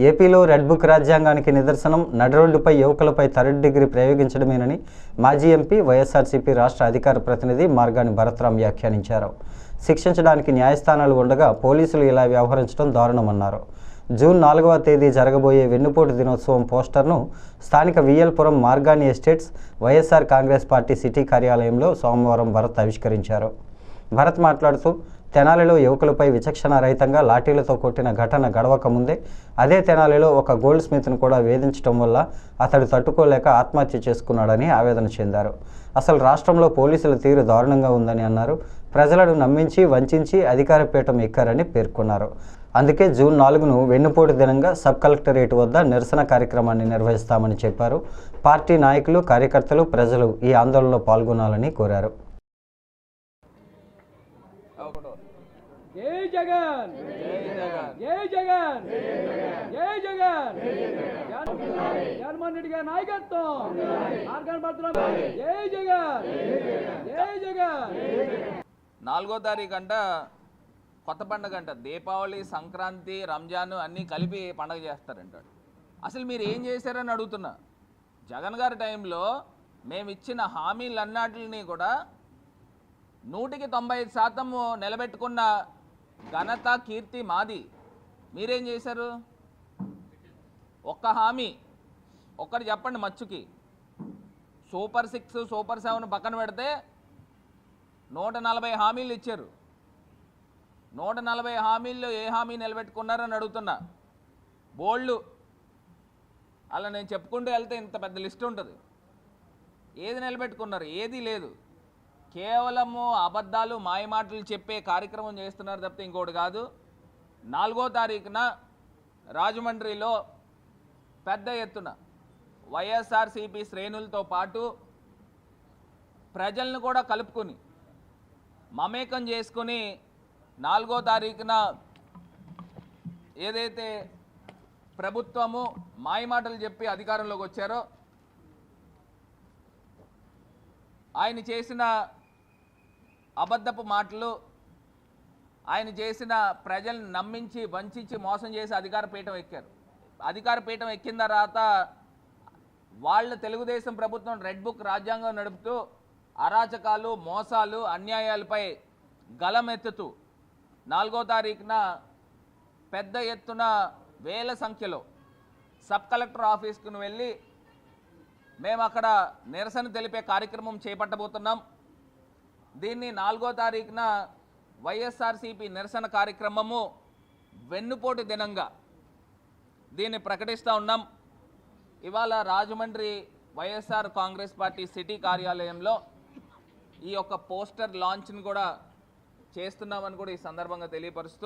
ఏపీలో red book రాజ్యాంగానికి నిదర్శనం నడరోడ్డుపై యువకులపై థర్డ్ డిగ్రీ ప్రయోగించడమేనని మాజీ ఎంపీ వైఎస్ఆర్సీపీ రాష్ట్ర అధికార ప్రతినిధి మార్గాని భరత్రాం వ్యాఖ్యానించారు. శిక్షించడానికి న్యాయస్థానాలు ఉండగా పోలీసులు ఇలా వ్యవహరించడం దారుణమన్నారు. జూన్ నాలుగవ తేదీ జరగబోయే వెన్నుపోటు దినోత్సవం పోస్టర్ను స్థానిక VL Puram Margani estates YSR Congress party city కార్యాలయంలో సోమవారం భరత్ ఆవిష్కరించారు. భరత్ మాట్లాడుతూ తెనాలిలో యువకులపై విచక్షణ రహితంగా లాఠీలతో కొట్టిన ఘటన గడవక ముందే అదే తెనాలిలో ఒక గోల్డ్ స్మిత్ను కూడా వేధించడం వల్ల అతడు తట్టుకోలేక ఆత్మహత్య చేసుకున్నాడని ఆవేదన చెందారు. అసలు రాష్ట్రంలో పోలీసుల తీరు దారుణంగా ఉందని అన్నారు. ప్రజలను నమ్మించి వంచించి అధికార పీఠం ఎక్కారని పేర్కొన్నారు. అందుకే జూన్ నాలుగును వెన్నుపోటు దినంగా సబ్ కలెక్టరేట్ వద్ద నిరసన కార్యక్రమాన్ని నిర్వహిస్తామని చెప్పారు. పార్టీ నాయకులు కార్యకర్తలు ప్రజలు ఈ ఆందోళనలో పాల్గొనాలని కోరారు. జై జగన్. జై జగన్. జై జగన్. జగన్మోహన్ రెడ్డి గారి నాయకత్వం. మార్గాన్ని జై జగన్. జై జగన్. నాలుగో తారీఖు అంట కొత్త పండుగ అంట. దీపావళి సంక్రాంతి రంజాన్ అన్నీ కలిపి పండగ చేస్తారంటాడు. అసలు మీరు ఏం చేశారని అడుగుతున్నా. జగన్ గారి టైంలో మేము ఇచ్చిన హామీలన్నిటిని కూడా నూటికి తొంభై ఐదు శాతము నిలబెట్టుకున్న ఘనత కీర్తి మాది. మీరేం చేశారు? ఒక్క హామీ. ఒక్కటి చెప్పండి మచ్చుకి. సూపర్ సిక్స్ సూపర్ సెవెన్ పక్కన పెడితే నూట నలభై హామీలు ఇచ్చారు. నూట నలభై హామీల్లో ఏ హామీ నిలబెట్టుకున్నారని అడుగుతున్నా. బోల్డ్. అలా నేను చెప్పుకుంటూ వెళ్తే ఇంత పెద్ద లిస్ట్ ఉంటుంది. ఏది నిలబెట్టుకున్నారు? ఏది లేదు. కేవలము అబద్ధాలు మాయమాటలు చెప్పే కార్యక్రమం చేస్తున్నారు తప్పితే ఇంకోటి కాదు. నాలుగో తారీఖున రాజమండ్రిలో పెద్ద ఎత్తున వైఎస్ఆర్సీపీ శ్రేణులతో పాటు ప్రజలను కూడా కలుపుకొని మమేకం చేసుకుని నాలుగో తారీఖున ఏదైతే ప్రభుత్వము మాయమాటలు చెప్పి అధికారంలోకి వచ్చారో ఆయన చేసిన అబద్ధపు మాటలు ఆయన చేసిన ప్రజల్ని నమ్మించి వంచించి మోసం చేసి అధికార పీఠం ఎక్కారు. అధికార పీఠం ఎక్కిన తర్వాత వాళ్ళ తెలుగుదేశం ప్రభుత్వం రెడ్ బుక్ రాజ్యాంగం నడుపుతూ అరాచకాలు మోసాలు అన్యాయాలపై గలమెత్తుతూ నాలుగో తారీఖున పెద్ద ఎత్తున వేల సంఖ్యలో సబ్ కలెక్టర్ ఆఫీస్కు వెళ్ళి మేము అక్కడ నిరసన తెలిపే కార్యక్రమం చేపట్టబోతున్నాం. దీన్ని నాలుగో తారీఖున వైఎస్ఆర్సీపీ నిరసన కార్యక్రమము వెన్నుపోటు దినంగా దీన్ని ప్రకటిస్తూ ఉన్నాం. ఇవాళ రాజమండ్రి వైఎస్ఆర్ కాంగ్రెస్ పార్టీ సిటీ కార్యాలయంలో ఈ యొక్క పోస్టర్ లాంచ్ని కూడా చేస్తున్నామని కూడా ఈ సందర్భంగా తెలియపరుస్తూ